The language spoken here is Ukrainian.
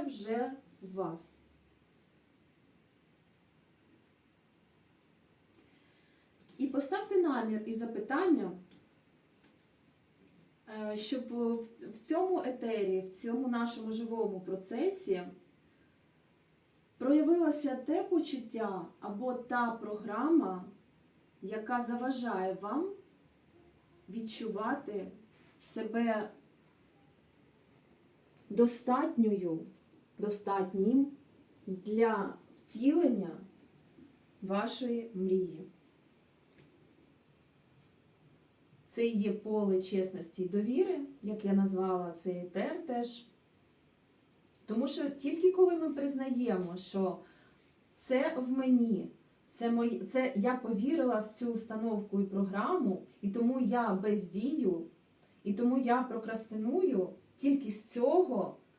вже в вас. І поставте намір і запитання, е, щоб в цьому етері, в цьому нашому живому процесі проявилося те почуття або та програма, яка заважає вам відчувати себе достатньою, достатнім для втілення вашої мрії. Це є поле чесності і довіри, як я назвала цей етер теж. Тому що тільки коли ми признаємо, що це в мені, це, мої, це я повірила в цю установку і програму, і тому я бездію, і тому я прокрастиную, тільки з цього